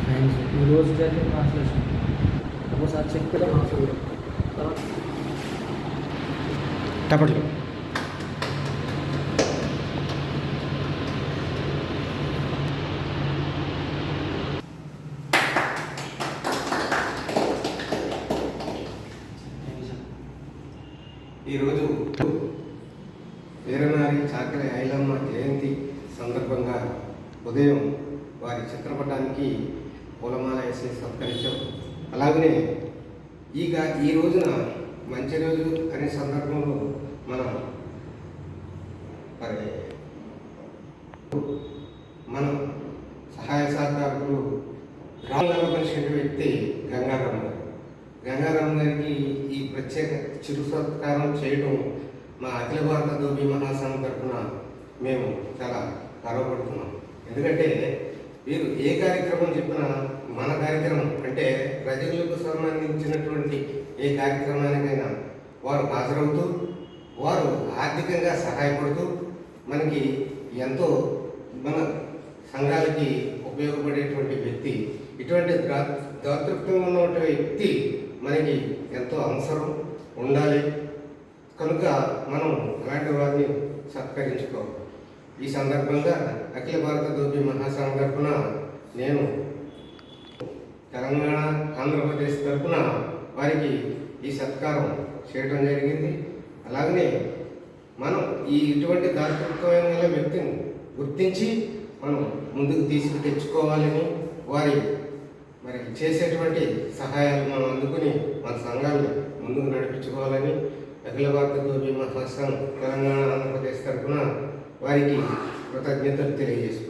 Science ఈరోజు జరిగిన translation ఒకసారి చెక్ టపట్లు ఈరోజు వీరనారి చాకలి ఐలమ్మ జయంతి సందర్భంగా ఉదయం వారి చిత్రపటానికి పూలమాల వేసి సత్కరించాం. అలాగనే ఈగ ఈ రోజున మంచి రోజు అనే సందర్భంలో మనం మరి మనం సహాయ సహకారులు గ్రామంలో పనిచిన వ్యక్తి గంగారాం గారు. గంగారాం గారికి ఈ ప్రత్యేక చిరు సత్కారం చేయడం మా అఖిల భారత దోబి మహాసంఘం తరఫున మేము చాలా గర్వపడుతున్నాం. ఎందుకంటే వీరు ఏ కార్యక్రమం చెప్పినా మన కార్యక్రమం అంటే ప్రజలకు సంబంధించినటువంటి ఏ కార్యక్రమానికైనా వారు హాజరవుతూ వారు ఆర్థికంగా సహాయపడుతూ మనకి ఎంతో మన సంఘాలకి ఉపయోగపడేటువంటి వ్యక్తి ఇటువంటి దా దాతృత్వం ఉన్నటువంటి వ్యక్తి మనకి ఎంతో అవసరం ఉండాలి. కనుక మనం అలాంటి వారిని సత్కరించుకోవాలి. ఈ సందర్భంగా అఖిల భారత దోపి మహాసంఘం తరఫున నేను తెలంగాణ ఆంధ్రప్రదేశ్ తరఫున వారికి ఈ సత్కారం చేయడం జరిగింది. అలాగనే మనం ఈ ఇటువంటి దాతృత్వమైన వ్యక్తిని గుర్తించి మనం ముందుకు తీసుకు తెచ్చుకోవాలని వారి మరి చేసేటువంటి సహాయాలు మనం అందుకుని మన సంఘాలను ముందుకు నడిపించుకోవాలని అఖిల భారత దోబి మహాసంఘ్ తెలంగాణ ఆంధ్రప్రదేశ్ తరఫున వారికి కృతజ్ఞతలు తెలియజేస్తున్నాను